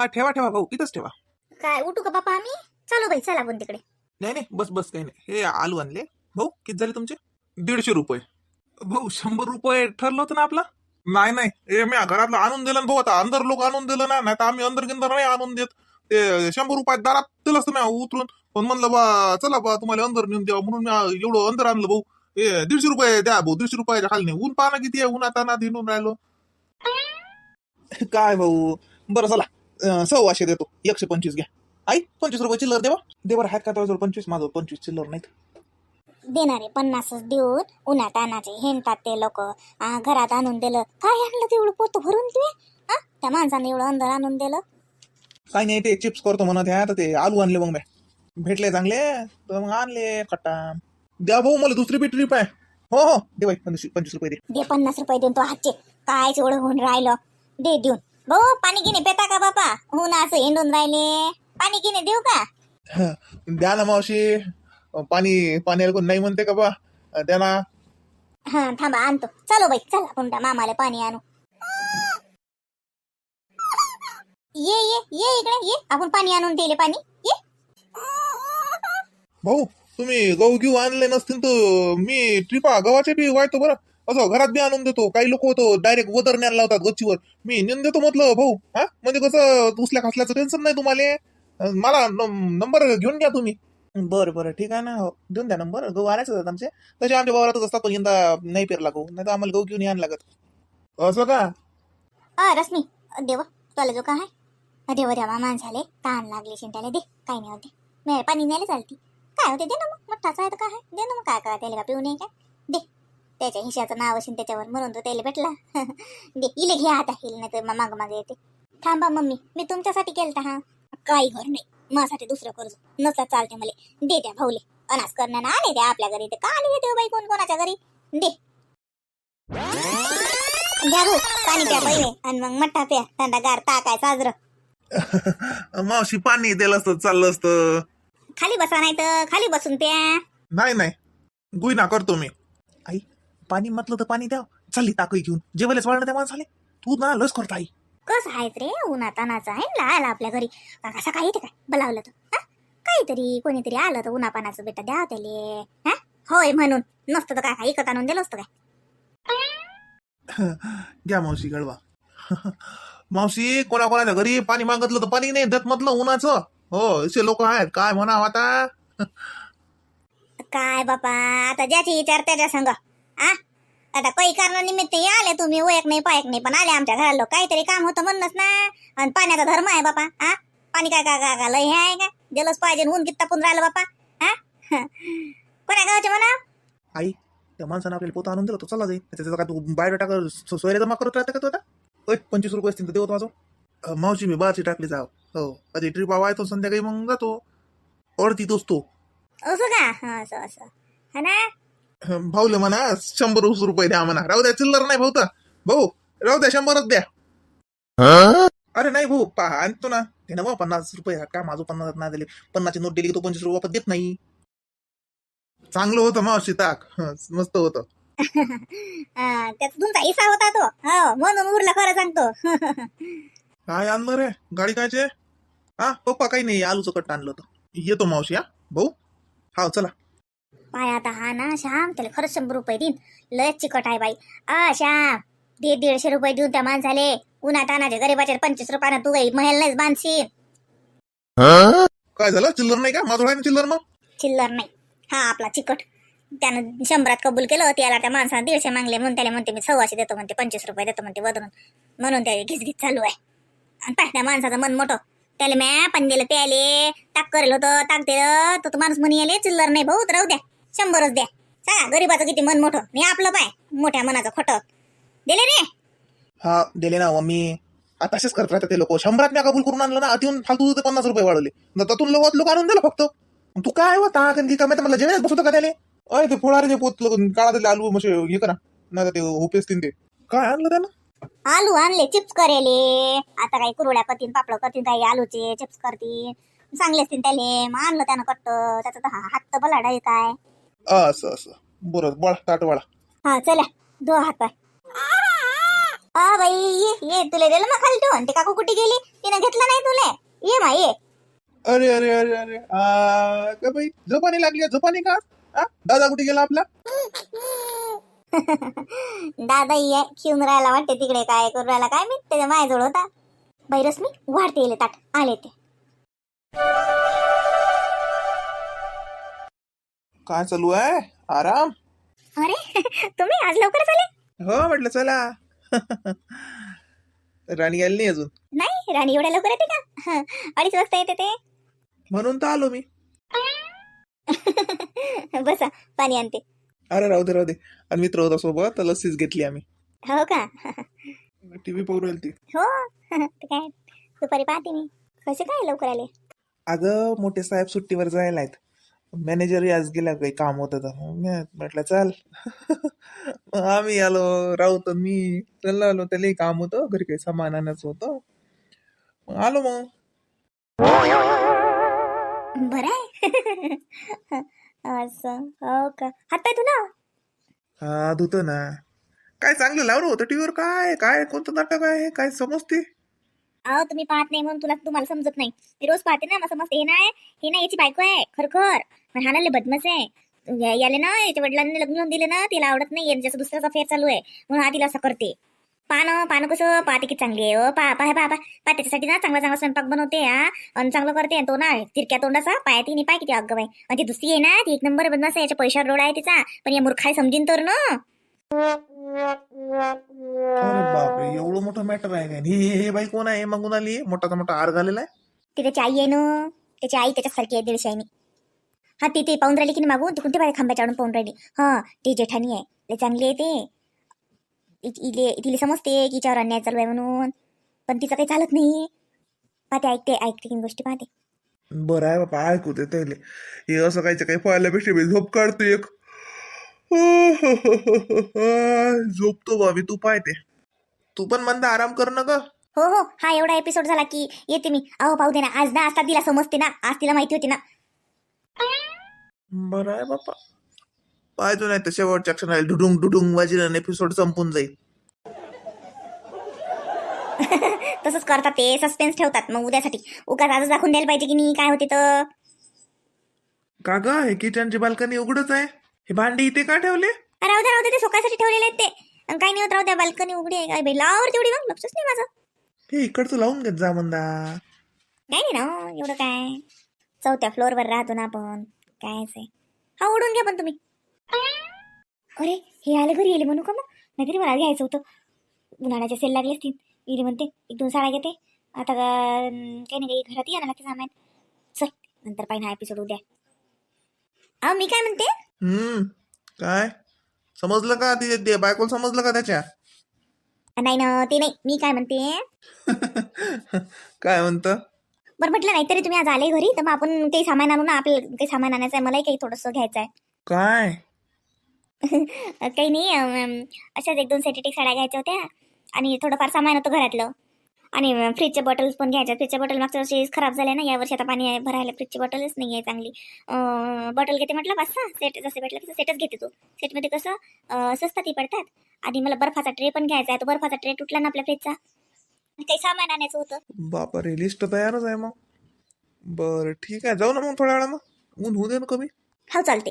हा ठेवा ठेवा भाऊ इथंच ठेवा. काय उठू का बापा आम्ही? चालू बाई चला पण तिकडे. नाही नाही बस बस काही नाही. हे आलू आणले. भाऊ किती झाले तुमचे? दीडशे रुपये. भाऊ शंभर रुपये ठरलं होतं ना आपलं? नाही नाही हे मी घरातलं आणून दिलं ना भाऊ आता अंदर लोक आणून दिलं ना नाही तर आम्ही अंदर गिंदर नाही आणून देत. ते शंभर रुपयात दारात दिलं असतं मी उतरून. पण म्हणलं बा चला बा तुम्हाला अंदर नेऊन द्या म्हणून मी एवढं अंदर आणलं भाऊ. हे दीडशे रुपये द्या भाऊ दीडशे रुपयाच्या खाली नाही ऊन पाहणं किती आहे? उन्हात अनात हिंडून राहिलो. काय भाऊ? बरं चला. सव्वाशे देतो. एकशे पंचवीस घ्या. आई पंचवीस रुपये चिल्लर देवा. दे बरं आहेत का तुझ्याजवळ पंचवीस? माझं पंचवीस चिल्लर नाहीत. देणारे पन्नासच देऊन उन्हात आणाचे हेंडतात ते लोक. घरात आणून दिलं. काय आणलं तेवढं पोत भरून तुम्ही हा त्या माणसाने एवढं अंदर आणून दिलं? काही नाही ते चिप्स करतो म्हणत आहे तर ते आलू आणले मग मी. भेटले चांगले तर मग आणले खट्टा द्या भाऊ मला दुसरी बी ट्रिप आहे हो हो. दे बाई पंचवीस पंचवीस रुपये दे. दे पन्नास रुपये देऊन तो हातचे. काय एवढं होऊन राहिलं. दे देऊन. भाऊ पाणी गिने पेता का बापा? ऊन असं हिंडून राहिले. पाणी गिने देऊ का? हं, द्या ना मावशी. पाणी पाण्याला कोण नाही म्हणते का बा? द्या ना. हा थांबा आणतो. चलो बाई चला पुंडा मामाला पाणी आणू. ये ये ये इकडे ये. आपण पाणी आणून दिले पाणी. ये. भाऊ तुम्ही गहू घेऊ आणले नसतील तर मी ट्रिपा गव्हाचे बी वायतो बरं. असं घरात बी आणून देतो काही लोक होतो डायरेक्ट वदर न्यायला लावतात गच्चीवर. मी नेऊन देतो म्हटलं भाऊ हा? म्हणजे कसं उचल्या खासल्याचं टेन्शन नाही तुम्हाला? मला नंबर घेऊन घ्या तुम्ही. बरं बरं ठीक आहे ना. हो देऊन द्या नंबर गहू आणायचं होतात आमचे. तसे आमच्या वावरातच असतात पण यंदा नाही पेरला गहू. नाही तर आम्हाला गहू घेऊन यायला लागत. असं का? अ रश्मी देव तुला जो काय देव देवा माणसाले ताण लागले शिंट्याला. दे काय नाही होते मी पाणी न्यायला चालती. काय होते? दे ना मग. मोठाचा आहे तर काय आहे? दे ना मग. काय काय त्याला का पिऊ नये काय दे. त्याच्या हिशाचं नाव असेल त्याच्यावर म्हणून तो त्याला भेटला. दे इले घ्या आता हिल नाही तर माग मागे येते. थांबा मम्मी मी तुमच्यासाठी केलता हा. काही घर नाही माझ्यासाठी दुसरं कर्ज. नसता चालते मला. दे त्या भाऊले. अनास करण्यानं आले त्या आपल्या घरी. ते का आले ते बाई कोण कोणाच्या घरी? दे. घ्या भाऊ पाणी प्या पहिले. आणि मग मठ्ठा प्या थंडागार ताकाय साजरं मावशी पाणी दिलं असतं चाललं असतं. खाली बसा नाही तर खाली बसून प्या. नाही नाही. गुईना करतो मी. आई. पाणी म्हटलं तर पाणी द्या चालली टाकई घेऊन. जेवायलाच वाढलं त्या माणसाले. तू ना लस करतो आई. कसं आहेत रे? उन्हा तानाचं आहे ना आला आपल्या घरी. कसं काही येते काय? बोलावलं तर. हा? काहीतरी कोणीतरी आलं तर उन्हा पानाचं बेटा द्या त्याले. हा? होय म्हणून. नसतं तर काय काय इकत आणून दिलं असतं काय? घ्या मावशी गळवा. मावशी कोणा कोणाच्या घरी पाणी मागितलं तर पाणी नाही देत म्हटलं उन्हाचं. हो असे लोक आहेत. काय म्हणावं आता? काय बापा आता ज्याची विचार त्याच्या संग. आ? आता काही कारणानिमित्त हे आले तुम्ही ओळख नाही पायक नाही पण आले आमच्या घराला काहीतरी काम होतं म्हणणंच ना. आणि पाण्याचा धर्म आहे बापा हा पाणी काय काय काय काय लय हे आहे का? दिलंच पाहिजे ऊन किती तापून राहिलं बापा हा कोण्या गावाचे म्हणा आई त्या माणसानं आपल्याला पोता आणून दिलं तर चला जाईल त्याचा काय तू बाहेर टाका सोयरे जमा करत राहते का तू आता? ओय पंचवीस रुपये असतील तर देऊ माझं. अं, मावशी मी बारची टाकली जाव. हो कधी ट्रिप हवा तो संध्याकाळी मग जातो. अडती तोच तो. असं का? हा असं असं. हा ना? भाऊले म्हणा शंभर वीस रुपये द्या म्हणा. राहू द्या चिल्लर नाही भाऊ तर. भाऊ राहू द्या शंभरच द्या. अरे नाही भाऊ पहा आणतो ना. ते ना भाऊ पन्नास रुपये का? माझं पन्नास नाही दिले पन्नासची नोट दिली की तो पंचवीस रुपये वापस देत नाही. चांगलं होतं मावशी ताक. मस्त होतं. त्याचा तुमचा हिस्सा होता तो. हो म्हणून उरला खरं सांगतो. काय आणलं रे? गाडी कायचे? हा पप्पा काही नाही आलूचं कट्ट आणलं होतं. येतो मावशी हा. भाऊ हा चला. पाय आता हा ना श्याम त्याला खरंच शंभर रुपये देईन. लयच चिकट आहे बाई. आ श्याम दीड दीडशे रुपये देऊन त्या माणसाले. उन्हा तानाचे गरीबाचे पंचवीस रुपयानं तू काही महल नाहीच बांधशील. काय झालं? चिल्लर नाही का? माझं आहे ना चिल्लर मग? चिल्लर नाही. हा आपला चिकट. त्यानं शंभरात कबूल केलं त्याला त्या माणसानं दीडशे मागले म्हणून त्याला म्हणते मी सव्वाशे देतो म्हणते पंचवीस रुपये देतो म्हणते वदरून. म्हणून त्या घिसघिस चालू आहे. आणि पाय त्या माणसाचं मन मोठं. त्याला मॅ पण दिलं त्याले ताक करेल होतं ताक दिलं तर तो माणूस म्हणे आले चिल्लर नाही भाऊ तर राहू द्या. शंभरच द्या. सांगा गरीबाचं किती मन मोठं. मी आपलं पाय मोठ्या मनाचं खोटं. दिले रे? हा दिले ना मम्मी. आता तसेच करत राहतात ते लोक. शंभरात मी कबूल करून आणलं ना अतिहून फालतू ते पन्नास रुपये वाढवले. न त्यातून लोक लोक आणून दिलं फक्त. तू काय होता की काय माहिती मला जेवायला बसवतो का त्याने अय ते फोडारे ते पोत काळा दिले आलू मसे हे करा. नाही तर ते होपेस तीन ते. काय आणलं त्यानं? आलू आणले चिप्स करेले. आता काही कुरड्या करतील पापड करतील काही आलूचे चिप्स करतील चांगले असतील त्याले. मग आणलं त्यानं कट्ट. त्याचा तर हा- हात तर बलाड आहे काय? असं असं. बरं बळा ताट वाळा हा चला. दो हात पाय. आ बाई ये ये तुला दिलं मग खाली ठेवून ते काकू कुठे गेली? तिनं घेतलं नाही तुले. ये मा ये. अरे अरे अरे अरे. आ, का बाई झोपानी लागली झोपानी का? आ? दादा कुठे गेला आपला? दादा ये खिवून राहायला वाटते तिकडे काय करू राहिला काय मी त्याच्या माझ्याजवळ होता. बाई रश्मी वाढते येले ताट. आले ते. काय चालू आहे? आराम? अरे तुम्ही आज लवकरच आले? हो म्हटलं चला. राणी आली नाही अजून. नाही राणी एवढ्या लवकर येते का? अडीच वाजता येते ते. म्हणून तर आलो मी. बसा पाणी आणते. अरे राहू दे राहू दे. आणि मित्र होता सोबत तर लस्सीच घेतली आम्ही. हो का? टीव्ही पाहू राहिली ती हो ते काय? दुपारी पाहते मी. कसे काय लवकर आले? अगं मोठे साहेब सुट्टीवर जायला आहेत. मॅनेजरही आज गेला काही काम होतं तर म्हटलं चल. मग आम्ही आलो राहू तर मी चाललो आलो त्यालाही काम होतं घरी काही सामान आणायचं होतं. मग आलो मग. बरं आहे. असं हो का? हात पाय तुला हा धुतो ना. काय चांगलं लावलं होतं टीव्हीवर? काय काय कोणतं नाटक आहे? काय समजते? अहो तुम्ही पाहत नाही म्हणून तुला तुम्हाला समजत नाही. मी रोज पाहते ना मग मस्त हे नाही हे ना याची बायको आहे खरखर. पण हा ना लय आहे. या- याले ना याच्या वडिलांनी लग्न लावून दिले ना तिला आवडत नाही यांच्याचं दुसऱ्याचा फेर चालू आहे. म्हणून हा तिला असं करते. पानं पानं कसं पाहते की चांगली आहे हो. पा पाय पा पा पा त्याच्यासाठी ना चांगला चांगला स्वयंपाक बनवते हा. आणि चांगलं करते आणि तो ना तिरक्या तोंडाचा पाया तिने पाय किती अगं बाई. आणि ती दुसरी आहे ना ती एक नंबर बदमाश आहे याच्या पैशावर रोड आहे तिचा. पण या मूर्खाय समजीन तर ना. अरे बापरे एवढं मोठं मॅटर आहे काय? हे हे- बाई कोण आहे? मागून आली मोठाचा मोठा आर घालेला आहे? ती त्याची आई आहे ना. त्याची आई त्याच्यासारखी आहे दीडशे आईनी. हा ती ते पाहून राहिली की नाही मागून? ती कोणती खांब्याच्या आडून पाहून राहिली? हा ती जेठानी आहे. लय चांगली आहे ते. इ- इले तिला समजते की हिच्यावर अन्याय चालू आहे म्हणून. पण तिचं काही चालत नाही पाहते ऐकते ऐकते की गोष्टी पाहते. बरं आहे बाबा ऐकू त्याले. हे असं कायचं काही पाहिल्यापेक्षा मी झोप काढतो एक. झोपतो बाबी तू पाहते. तू पण म्हणता आराम कर ना ग. हो हो. हा एवढा एपिसोड झाला की येते मी. अहो पाहू दे ना. आज ना आज तिला समजते ना. आज तिला माहिती होती ना. बरं आहे बापा पाहतो नाही तर शेवटच्या क्षणाला डुडुंग डुडुंग वाजिलं एपिसोड संपून जाईल. तसंच करतात ते. सस्पेन्स ठेवतात मग उद्यासाठी. उगाच आजच दाखवून द्यायला पाहिजे की नाही काय होते तर. का ग? हे किचनची बाल्कनी उघडच आहे. हे भांडी इथे का ठेवले? राहू द्या राहू द्या ते सोकासाठी ठेवलेले आहेत ते. काही नाही होत राहू द्या बाल्कनी उघडी आहे काय बाई लावर तेवढी मग लक्षच नाही माझं. हे इकडचं लावून घेत जा म्हणदा काही नाही ना एवढं काय? चौथ्या फ्लोअरवर राहतो ना आपण. कायच आहे. हा उडून घ्या पण तुम्ही. अरे हे आले घरी येले म्हणू का मग? नाहीतरी मला घ्यायचं होतं. उन्हाळ्याचे सेल लागले असतील. इथे म्हणते एक दोन साड्या घेते. आता काही नाही काही घरात या ना लागते सामान. चल नंतर पाहिजे हा एपिसोड उद्या. अहो मी काय म्हणते? हम्म. काय? समजलं का ती ते बायकोला समजलं का त्याच्या? नाही ना ते नाही. मी काय म्हणते? काय म्हणतं? बरं म्हटलं नाही तरी तुम्ही आज आले घरी तर मग आपण काही सामान आणू ना आपल्याला काही सामान आणायचं आहे मलाही काही थोडंसं घ्यायचं आहे. काय? काही नाही अशाच एक दोन सेटेटिक साड्या घ्यायच्या होत्या आणि थोडंफार सामान होतं घरातलं. आणि फ्रीजच्या बॉटल्स पण घ्यायच्या फ्रीजच्या बॉटल मागच्या वर्षी खराब झाल्या ना यावर्षी आता पाणी आहे- भरायला फ्रीजची बॉटलच नाही आहे चांगली बॉटल घेते म्हटलं पाच सहा सेट जसे भेटलं तसं सेटच घेते तो. सेटमध्ये कसं स्वस्तातही पडतात. आणि मला बर्फाचा ट्रे पण घ्यायचा आहे तो बर्फाचा ट्रे तुटला ना आपल्या फ्रीजचा काही सामान आणायचं होतं. बापरे लिस्ट तयारच आहे मग. बरं ठीक आहे. जाऊ ना मग थोड्या वेळानं. ऊन होऊ दे ना कमी. हो चालते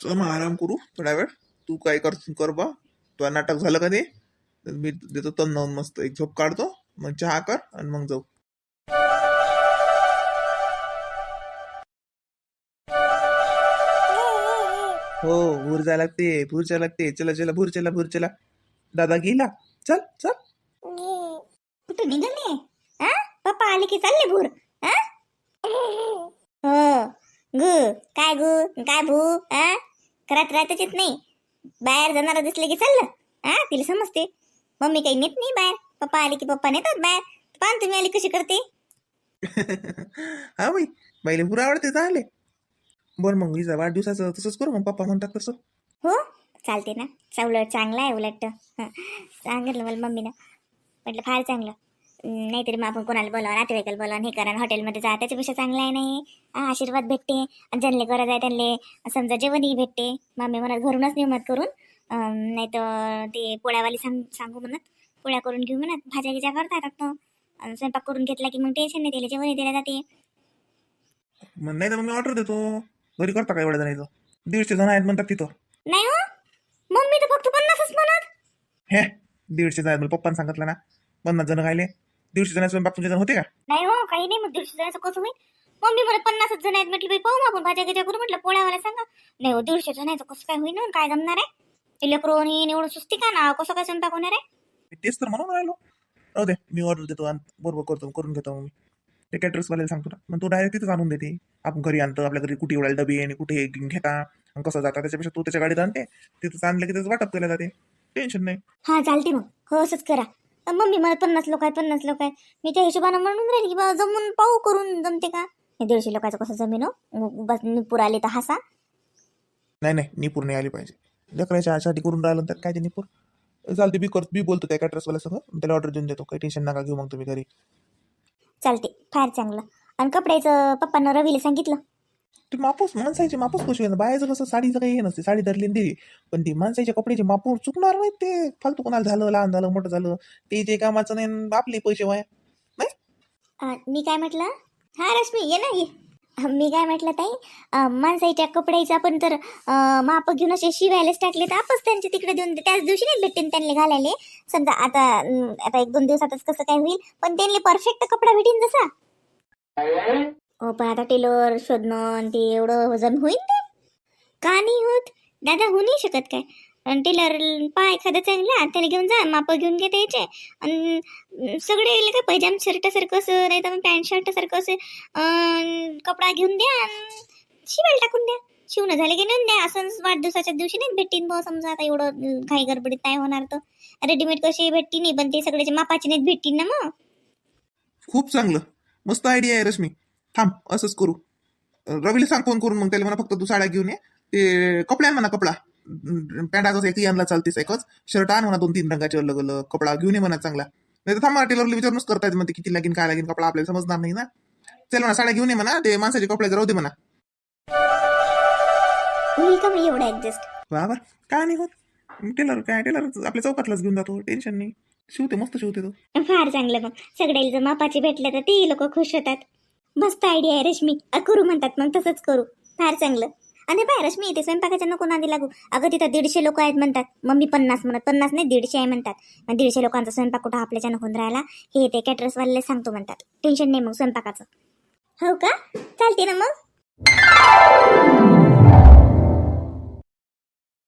चल मग आराम करू थोड्या वेळ. तू काय कर कर बा. तुझं नाटक झालं का ते? मी देतो तन मस्त एक झोप काढतो. मग चहा कर आणि मग जाऊ. हो भूर जायला लागते भूर जायला लागते. चला चला भूर चला भूर चला. दादा गेला. चल चल. कुठे निघाले? हा पप्पा आले की चालले भूर? हा हो. गु काय गु? काय भू? हा घरात राहतच येत नाही. बाहेर जाणार दिसले की चाललं. हा तिला समजते. मम्मी काही नेत नाही बाहेर. पप्पा आले की पप्पा नेतात बाहेर? पान तुम्ही आली कशी करते. हा बाई बाईले भूर आवडते चालले बरं मग विजा वाढदिवसाचं तसंच करू मग पप्पा म्हणतात तसं. हो चालते ना. चांगलं चांगलं आहे उलट. हं. सांगितलं मला मम्मीनं. म्हटलं फार चांगलं. अं, नाहीतरी मग आपण कोणाला बोलावं नातेवाईकाला बोलावं हे करा आणि हॉटेलमध्ये जा. त्याच्यापेक्षा चांगलं आहे नाही हा, आशीर्वाद भेटते. आणि ज्यांना गरज आहे त्यांना समजा जेवणही भेटते. मम्मी म्हणत घरूनच नियमत करून. नाही तर ते पोळ्यावाली सांग सांगू म्हणत. पोळ्या करून घेऊ म्हणत भाज्या गिज्या करता ना आणि स्वयंपाक करून घेतला की मग टेन्शन नाही त्याला जेवण दिल्या जाते. मग नाही तर मग मी ऑर्डर देतो. घरी करता काय एवढ्या जणांचं? दीडशे जण आहेत म्हणतात तिथं. नाही हो. मम्मी तर फक्त पन्नासच म्हणत. हे दीडशे जण आहेत मला पप्पाने सांगितलं ना. पन्नास जण खायले दीडशे जण स्वयंपाक तुमचे जण होते का? नाही हो काही नाही मग दीडशे जणांचं कसं होईल? मम्मी मला पन्नासच जण आहेत म्हटलं बाई पाहू आपण भाज्या गिज्या करू म्हटलं पोळ्यावाला सांगा. नाही हो दीडशे जणांचं कसं काय होईल ना काय जमणार आहे? ते लेकरं आणि एवढं सुस्ती का ना? कसं काय स्वयंपाक होणार आहे? मी तेच तर म्हणून राहिलो. राहू दे मी ऑर्डर देतो आणि बरोबर करतो करून घेतो मी. ते कॅटरसवाल्याला सांगतो ना मग तो डायरेक्ट तिथंच आणून देते. आपण घरी आणतो आपल्या घरी कुठे एवढ्या डबे आणि कुठे घेता कसं जाता त्याच्यापेक्षा तू त्याच्या गाडीत आणते. तिथंच आणलं की त्याचं वाटप केलं जाते. टेन्शन नाही. हा चालते मग. हो असंच करा. मम्मी मला पन्नास लोक आहेत पन्नास लोक आहेत. मी त्या हिशोबानं म्हणून राहिली की बा जमून पाहू करून जमते का? हे दीडशे लोकांचं कसं जमीन हो? बस निपूर आले तर हसा. नाही नाही निपूर नाही आली पाहिजे. लेकराच्या आशासाठी करून राहिलं त्यात काय ते निपूर? चालते मी करतो मी बोलतो त्या कॅटरसवाल्या सगळं त्याला ऑर्डर देऊन देतो. काही टेन्शन नका घेऊ मग तुम्ही घरी. चालते फार चांगलं. आणि कपड्याचं पप्पांना रवीला सांगितलं. ते मापूस माणसाचे मापूस कशी आहे बायाचं कसं साडीचं काही हे नसते. साडी धरली आणि दिली. पण ती माणसाच्या कपड्याचे मापूस चुकणार नाही ते. फालतू कोणाला झालं लहान झालं मोठं झालं. ते जे कामाचं नाही आणि आपले पैसे वाया. अं, मी काय म्हटलं? हा रश्मी ये ना ये. मी काय म्हटलं ताई माणसाच्या कपड्याचं आपण तर माप घेऊन असे शिवायलाच टाकले तर आपच त्यांचे तिकडे देऊन त्याच दिवशी नाही भेटतील त्यांनी घालायला? समजा आता आता एक दोन दिवसातच कसं काय होईल पण त्यांनी परफेक्ट कपडा भेटेन जसा. हो पण आता टेलर शोधणं ते एवढं वजन होईल ते? का नाही होत? दादा होऊ नाही शकत काय? टेलर पहा एखादा चांगला त्याला घेऊन जा माप घेऊन घे त्याचे. आणि सगळे का? पैजाम शर्टासारखं असं नाही तर पॅन्ट शर्टासारखं असं. कपडा घेऊन द्या आणि शिवायला टाकून द्या. शिवणं झाले की नेऊन द्या. असं वाढदिवसाच्या दिवशी नाही भेटीन भाऊ समजा आता एवढं घाई गडबडीत काय होणार तर. रेडीमेड कशी भेटती नाही पण ते सगळ्याचे मापाचे नाहीत भेटतील ना मग. खूप चांगलं. मस्त आयडिया आहे रश्मी. थांब असंच करू. रवीला सांग फोन करून मग त्याला म्हणा फक्त तू साड्या घेऊन ये. ते कपडे म्हणा कपडा. पॅन्टाचाच एकही आणला चालतेस एकच. शर्ट आण म्हणा दोन तीन रंगाचे अलग अलग कपडा घेऊन ये म्हणा चांगला. नाही तर थांबा टेलरला विचारूनच करता येते म्हणते किती लागेल काय लागेल कपडा आपल्याला समजणार नाही ना. चल म्हणा साड्या घेऊन ये म्हणा ते माणसाचे कपडे राहू दे म्हणा. होईल का मग एवढं ऍडजस्ट बरोबर काय नाही होत. टेलर काय टेलर आपल्या चौकातलाच घेऊन जातो टेन्शन नाही. शिवते मस्त शिवते तो. फार चांगलं मग सगळ्याला जर मापाचे भेटले तर तेही लोक खुश होतात. मस्त आयडिया आहे रश्मी. अ, करू म्हणतात मग तसंच करू. फार चांगलं. आणि बाय रश्मी इथे स्वयंपाकाच्या नको नादी लागू. अगं तिथं दीडशे लोक आहेत म्हणतात. मम्मी पन्नास म्हणत पन्नास नाही दीडशे आहे म्हणतात. मग दीडशे लोकांचा स्वयंपाक कुठं आपल्याच्या होऊन राहिला? हे ते कॅटरसवाल्याला सांगतो म्हणतात. टेन्शन नाही मग स्वयंपाकाचं. हो का? चालते ना मग?